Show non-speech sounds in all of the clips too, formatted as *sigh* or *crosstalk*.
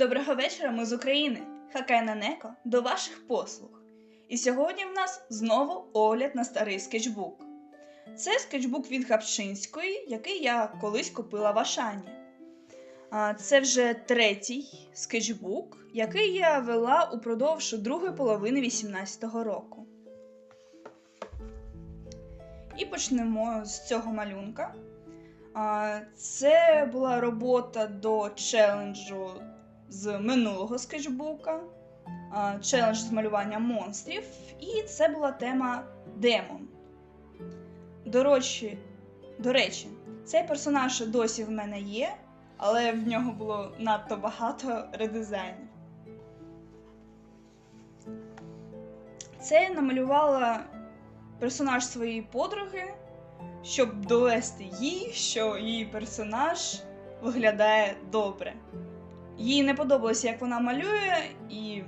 Доброго вечора, ми з України. Хакайна Неко до ваших послуг. І сьогодні в нас знову огляд на старий скетчбук. Це скетчбук від Гапчинської, який я колись купила в Ашані. Це вже третій скетчбук, який я вела упродовж другої половини 18-го року. І почнемо з цього малюнка. Це була робота до челенджу з минулого скетчбука, челендж з малювання монстрів, і це була тема демон. До речі, до речі, цей персонаж досі в мене є, але в нього було надто багато редизайнів. Це я намалювала персонаж своєї подруги, щоб довести їй, що її персонаж виглядає добре. Їй не подобалося, як вона малює і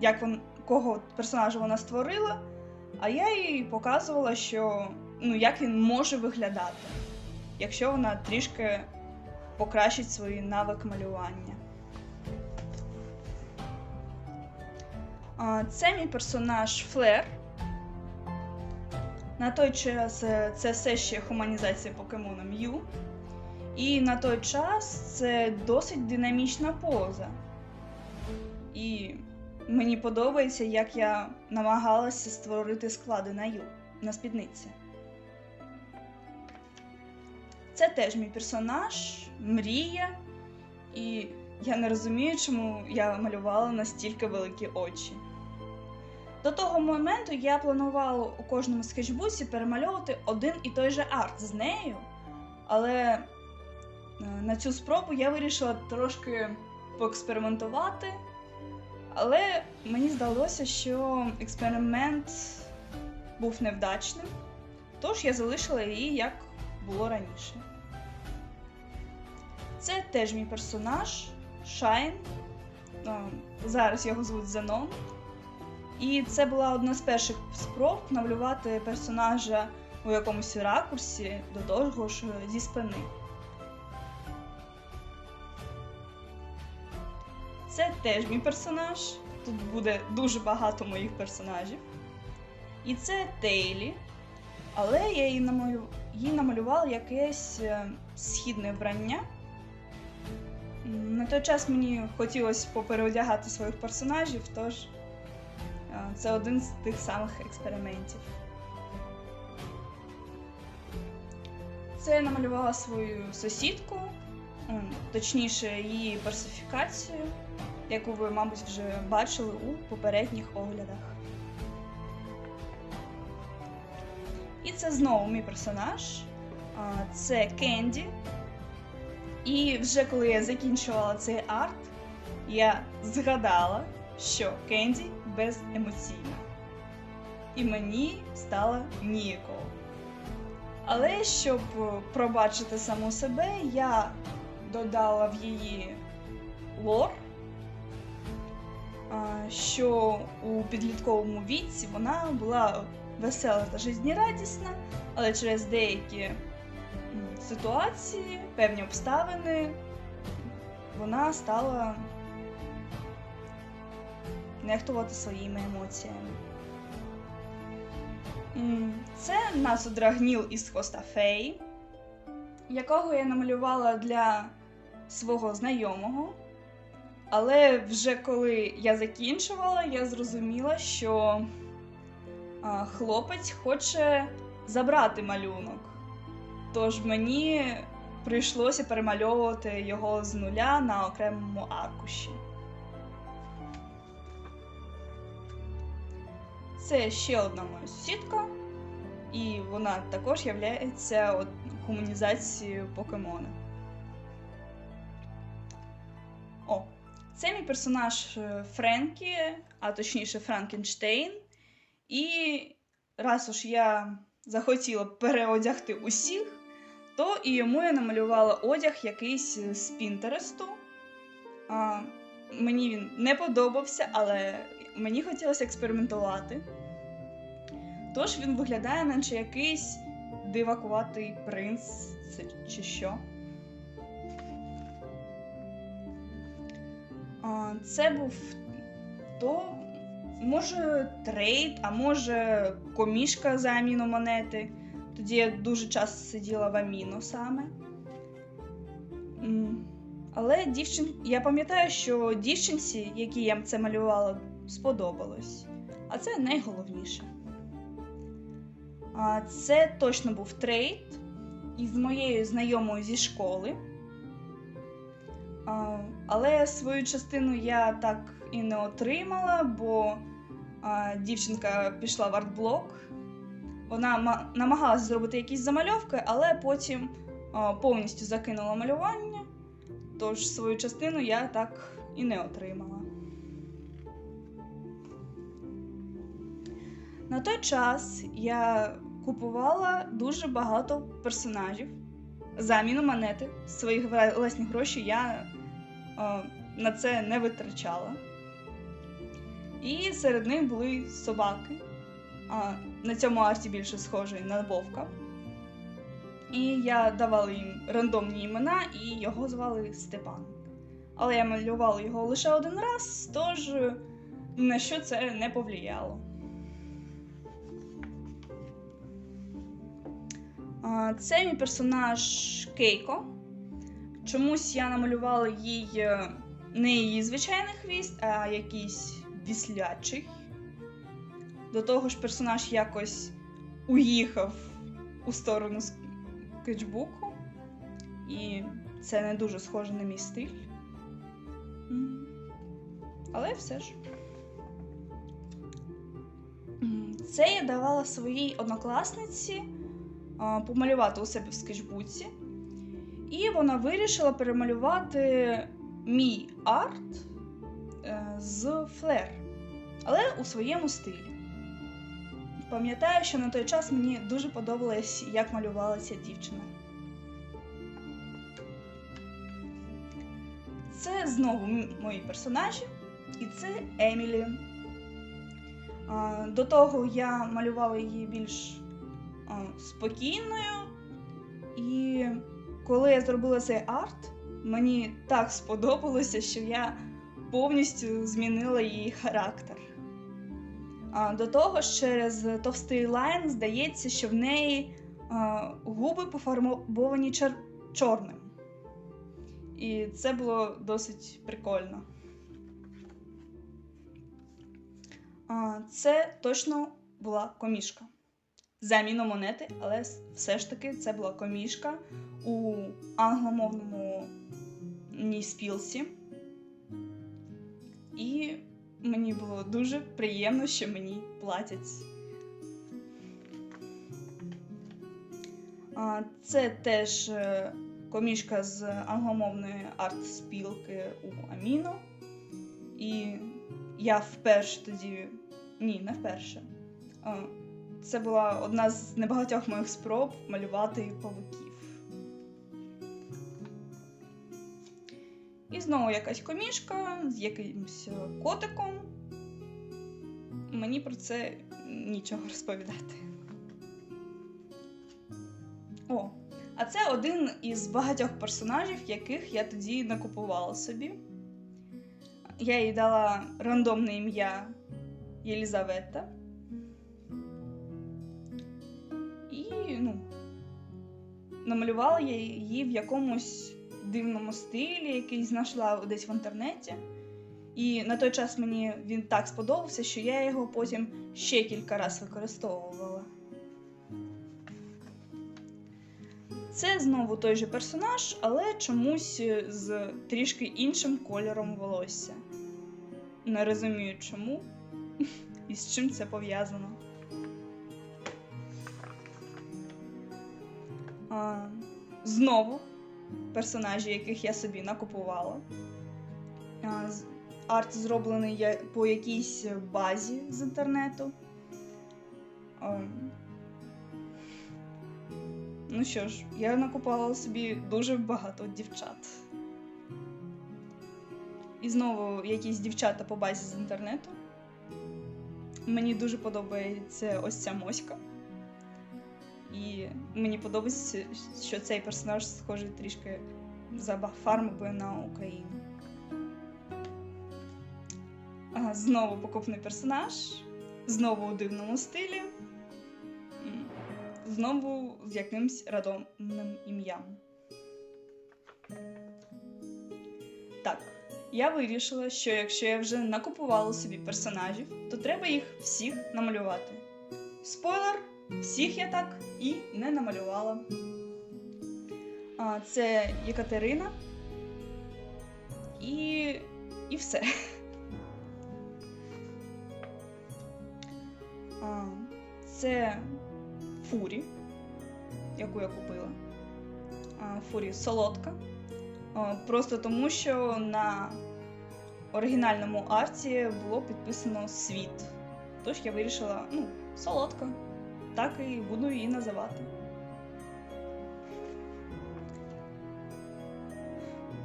як вон, кого персонажа вона створила. А я їй показувала, що ну, як він може виглядати, якщо вона трішки покращить свій навик малювання. Це мій персонаж Флер. На той час е, це все ще хуманізація покемона М'ю. І на той час це досить динамічна поза. І мені подобається, як я намагалася створити склади на ю на спідниці. Це теж мій персонаж, мрія, і я не розумію, чому я малювала настільки великі очі. До того моменту я планувала у кожному скетчбуці перемальовувати один і той же арт з нею, але на цю спробу я вирішила трошки поекспериментувати. Але мені здалося, що експеримент був невдачним, тож я залишила її як було раніше. Це теж мій персонаж Шайн. Зараз його звуть Зенон. І це була одна з перших спроб намалювати персонажа у якомусь ракурсі до того ж зі спини. Теж мій персонаж. Тут буде дуже багато моїх персонажів. І це Тейлі. Але я їй, намалю... їй намалювала якесь е, східне вбрання. На той час мені хотілося попереодягати своїх персонажів, тож е, це один з тих самих експериментів. Це я намалювала свою сусідку, точніше, її персифікацію, яку ви, мабуть, вже бачили у попередніх оглядах. І це знову мій персонаж. Це Кенді. І вже коли я закінчувала цей арт, я згадала, що Кенді беземоційна. І мені стало ніяково. Але щоб пробачити саму себе, я додала в її лор, що у підлітковому віці вона була весела та жизнерадісна, але через деякі ситуації, певні обставини, вона стала нехтувати своїми емоціями. Це насудра гніл із хвоста феї, якого я намалювала для свого знайомого. Але вже коли я закінчувала, я зрозуміла, що хлопець хоче забрати малюнок. Тож мені прийшлося перемальовувати його з нуля на окремому аркуші. Це ще одна моя сусідка, і вона також є гуманізацією покемона. Персонаж е, Френкі, а точніше Франкенштейн. І раз уж я захотіла переодягти усіх, то і йому я намалювала одяг якийсь з Пінтересту. А, Мені він не подобався, але мені хотілося експериментувати. Тож він виглядає, наче якийсь дивакуватий принц чи що. Це був то, може, трейд, а може комішка за аміно монети. Тоді я дуже часто сиділа в аміно саме. Але дівчин... я пам'ятаю, що дівчинці, якій я це малювала, сподобалось. А це найголовніше. А, Це точно був трейд із моєю знайомою зі школи. А, Але свою частину я так і не отримала, бо а, дівчинка пішла в артблок. Вона ма- намагалася зробити якісь замальовки, але потім а, повністю закинула малювання. Тож свою частину я так і не отримала. На той час я купувала дуже багато персонажів заміну монети. Свої вла- власні гроші я на це не витрачала. І серед них були собаки. На цьому арті більше схожий на вовка. І я давала їм рандомні імена, і його звали Степан. Але я малювала його лише один раз, тож е, на що це не повлияло. Це мій персонаж Кейко. Чомусь я намалювала їй е, не її звичайний хвіст, а якийсь віслячий. До того ж, персонаж якось уїхав у сторону скетчбуку, і це не дуже схоже на мій стиль. Але все ж. Це я давала своїй однокласниці помалювати у себе в скетчбуці. І вона вирішила перемалювати мій арт е, з флер, але у своєму стилі. Пам'ятаю, що на той час мені дуже подобалось, як малювала ця дівчина. Це знову мої персонажі, і це Емілі. До того я малювала її більш спокійною, і коли я зробила цей арт, мені так сподобалося, що я повністю змінила її характер. До того ж, через товстий лайн здається, що в неї губи пофарбовані чор- чорним. І це було досить прикольно. Це точно була комішка. Заміну монети, але все ж таки це була комішка у англомовному спілці. І мені було дуже приємно, що мені платять. Це теж е, комішка з англомовної арт-спілки у Аміно. І я вперше тоді. Ні, не вперше. Це була одна з небагатьох моїх спроб малювати павуків. І знову якась комішка з якимось е, котиком. Мені про це нічого *laughs* розповідати. О, а це один із багатьох персонажів, яких я тоді накупувала собі. Я їй дала рандомне ім'я Єлізавета. І, ну, намалювала я її в якомусь дивному стилі, який знайшла десь в інтернеті. І на той час мені він так сподобався, що я його потім ще кілька разів використовувала. Це знову той же персонаж, але чомусь з трішки іншим кольором волосся. Не розумію чому *laughs* і з чим це пов'язано. Знову персонажі, яких я собі накупувала. Арт зроблений по якійсь базі з інтернету. Ну що ж, я накупувала собі дуже багато дівчат. І знову якісь дівчата по базі з інтернету. Мені дуже подобається ось ця моська. І мені подобається, що цей персонаж схожий трішки за ба- фарбою на Україну. Знову покупний персонаж, знову у дивному стилі, знову з якимсь рандомним ім'ям. Так, я вирішила, що якщо я вже накупувала собі персонажів, то треба їх всіх намалювати. Спойлер, всіх я так і не намалювала. А, це Єкатерина. І. і все. А, це Фурі, яку я купила. А, Фурі солодка. А, Просто тому, що на оригінальному арті було підписано світ. Тож я вирішила, ну, солодка. Так і буду її називати.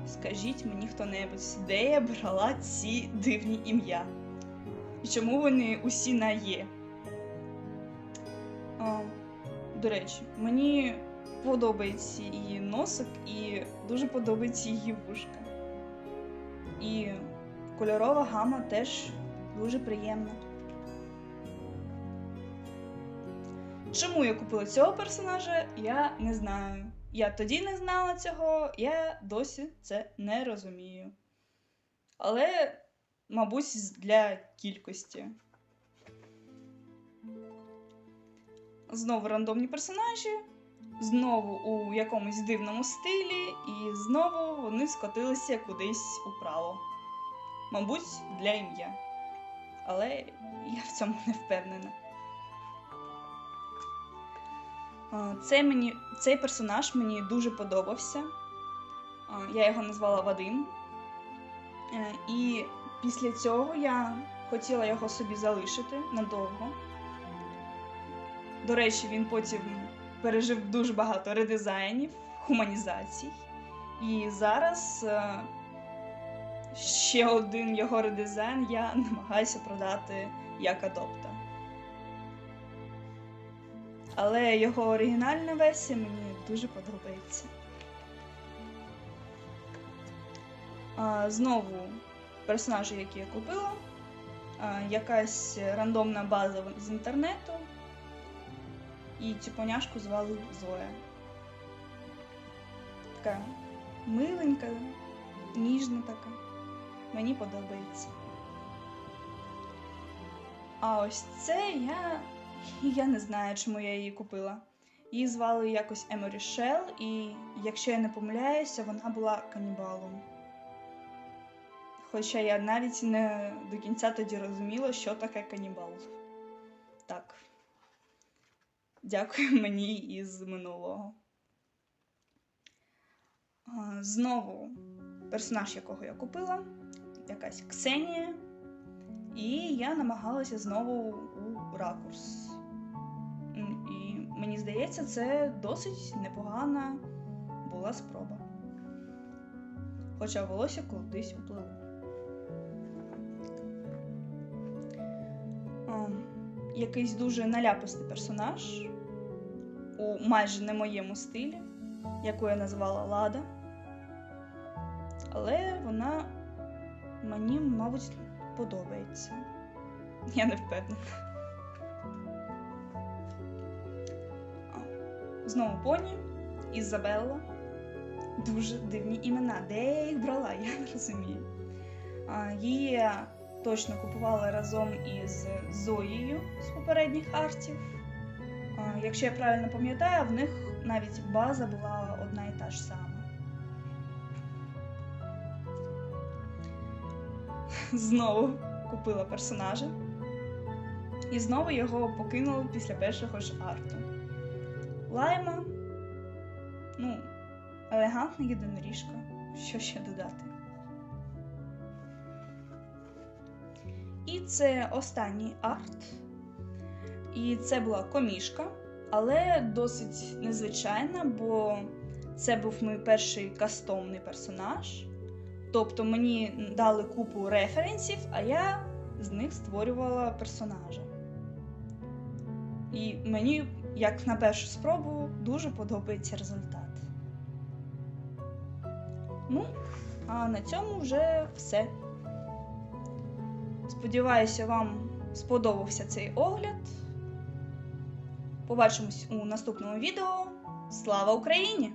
Скажіть мені хто-небудь, де я брала ці дивні ім'я? І чому вони усі на є? А, до речі, мені подобається її носик і дуже подобається її вушка. І кольорова гама теж дуже приємна. Чому я купила цього персонажа, я не знаю. Я тоді не знала цього, я досі це не розумію. Але, мабуть, для кількості. Знову рандомні персонажі, знову у якомусь дивному стилі, і знову вони скотилися кудись управо. Мабуть, для ім'я. Але я в цьому не впевнена. Цей, мені, цей персонаж мені дуже подобався. Я його назвала Вадим. Е, І після цього я хотіла його собі залишити надовго. До речі, він потім пережив дуже багато редизайнів, хуманізацій. І зараз е, ще один його редизайн я *laughs* намагаюся продати як адопта. Але його оригінальна версія мені дуже подобається. А, знову персонажі, які я купила. А, якась рандомна база з інтернету. І цю поняшку звали Зоя. Така миленька, ніжна така. Мені подобається. А ось це я. Я не знаю, чому я її купила. Її звали якось Еморі Шел, і якщо я не помиляюся, вона була канібалом. Хоча я навіть не до кінця тоді розуміла, що таке канібал. Так. Дякую *laughs* мені із минулого. Знову персонаж, якого я купила, якась Ксенія. І я намагалася знову у ракурс. Мені здається, це досить непогана була спроба. Хоча волосся кудись уплило. Ем, Якийсь дуже наляпистий персонаж у майже не моєму стилі, яку я назвала Лада. Але вона мені, мабуть, подобається. Я не впевнена. Знову поні, Ізабелла. Дуже дивні імена. Де я їх брала, *laughs* я не розумію. Її точно купувала разом із Зоєю з попередніх артів. Якщо я правильно пам'ятаю, в них навіть база була одна і та ж сама. *laughs* Знову купила персонажа. І знову його покинули після першого ж арту. Лайма. Ну, елегантна єдиноріжка. Що ще додати? І це останній арт. І це була комішка, але досить незвичайна, бо це був мій перший кастомний персонаж. Тобто мені дали купу референсів, а я з них створювала персонажа. І мені, як на першу спробу, дуже подобається результат. Ну, а на цьому вже все. Сподіваюся, вам сподобався цей огляд. Побачимось у наступному відео. Слава Україні!